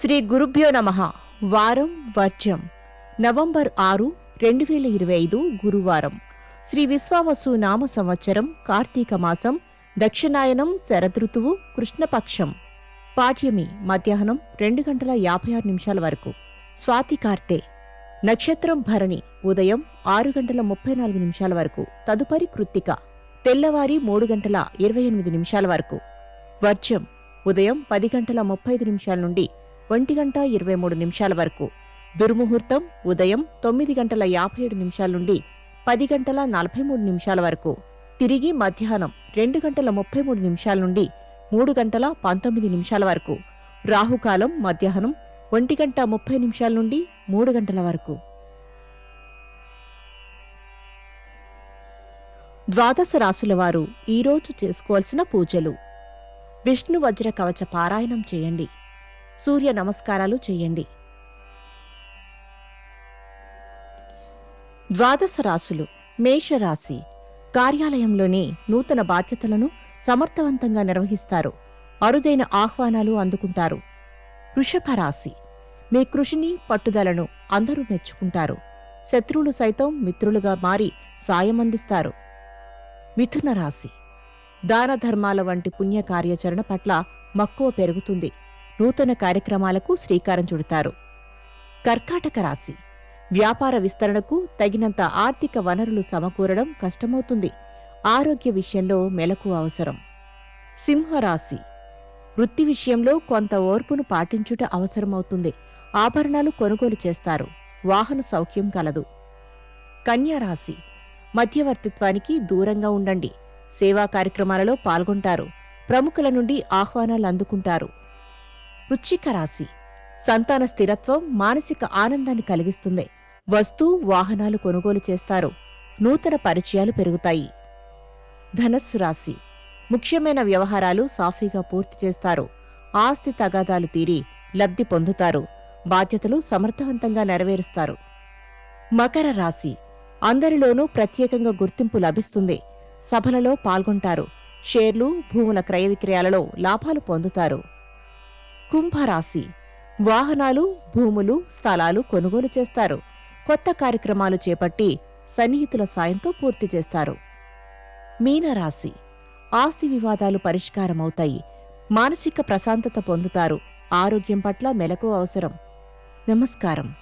శ్రీ గురుభ్యో నమ. వారం వర్జం నవంబర్ ఆరు రెండు వేల ఇరవై ఐదు గురువారం. శ్రీ విశ్వావసు నామ సంవత్సరం కార్తీక మాసం దక్షిణాయనం శరదృతువు కృష్ణపక్షం. పాఠ్యమి మధ్యాహ్నం రెండు గంటల యాభై ఆరు నిమిషాల వరకు. స్వాతి కార్తె. నక్షత్రం భరణి ఉదయం ఆరు గంటల ముప్పై నాలుగు నిమిషాల వరకు. తదుపరి కృత్తిక. తెల్లవారి మూడు గంటల ఇరవై ఎనిమిది నిమిషాల వరకు. వర్జం ఉదయం పది గంటల ముప్పై ఐదు నిమిషాల నుండి ఒంటి గంట ఇరవై మూడు నిమిషాల వరకు. దుర్ముహూర్తం ఉదయం తొమ్మిది గంటల యాభై ఏడు నిమిషాల నుండి పది గంటల నలభై మూడు నిమిషాల వరకు. తిరిగి మధ్యాహ్నం రెండు గంటల ముప్పై మూడు నిమిషాల నుండి మూడు గంటల పంతొమ్మిది నిమిషాల వరకు. రాహుకాలం మధ్యాహ్నం ఒంటి గంట ముప్పై నిమిషాల నుండి మూడు గంటల వరకు. ద్వాదశ రాశుల వారు ఈరోజు చేసుకోవాల్సిన పూజలు. విష్ణు వజ్ర కవచ పారాయణం చేయండి. సూర్య నమస్కారాలు చేయండి. ద్వాదశ రాశులు మేషరాశి కార్యాలయంలోని నూతన బాధ్యతలను సమర్థవంతంగా నిర్వహిస్తారు. అరుదైన ఆహ్వానాలు అందుకుంటారు. వృషభ రాశి మీ కృషిని పట్టుదలను అందరూ మెచ్చుకుంటారు. శత్రువులు సైతం మిత్రులుగా మారి సాయం అందిస్తారు. మిథున రాశి దాన ధర్మాల వంటి పుణ్య కార్యాచరణ పట్ల మక్కువ పెరుగుతుంది. నూతన కార్యక్రమాలకు శ్రీకారం చుడతారు. కర్కాటక రాశి. వ్యాపార విస్తరణకు తగినంత ఆర్థిక వనరులు సమకూరడం కష్టమవుతుంది. ఆరోగ్య విషయంలో మెలకు అవసరం. సింహరాశి. వృత్తి విషయంలో కొంత ఓర్పును పాటించుట అవసరమవుతుంది. ఆభరణాలు కొనుగోలు చేస్తారు. వాహన సౌఖ్యం కలదు. కన్యారాశి మధ్యవర్తిత్వానికి దూరంగా ఉండండి. సేవా కార్యక్రమాలలో పాల్గొంటారు. ప్రముఖుల నుండి ఆహ్వానాలు అందుకుంటారు. వృచ్చిక రాశి. సంతాన స్థిరత్వం మానసిక ఆనందాన్ని కలిగిస్తుంది. వస్తు వాహనాలు కొనుగోలు చేస్తారు. నూతన పరిచయాలు పెరుగుతాయి. ధనస్సు రాశి. ముఖ్యమైన వ్యవహారాలు సాఫీగా పూర్తి చేస్తారు. ఆస్తి తగాదాలు తీరి లబ్ధి పొందుతారు. బాధ్యతలు సమర్థవంతంగా నెరవేరుస్తారు. మకర రాశి. అందరిలోనూ ప్రత్యేకంగా గుర్తింపు లభిస్తుంది. సభలలో పాల్గొంటారు. షేర్లు భూముల క్రయ విక్రయాలలో లాభాలు పొందుతారు. కుంభరాశి. వాహనాలు భూములు స్థలాలు కొనుగోలు చేస్తారు. కొత్త కార్యక్రమాలు చేపట్టి సన్నిహితుల సాయంతో పూర్తి చేస్తారు. మీనరాశి. ఆస్తి వివాదాలు పరిష్కారమవుతాయి. మానసిక ప్రశాంతత పొందుతారు. ఆరోగ్యం పట్ల మెలకు అవసరం. నమస్కారం.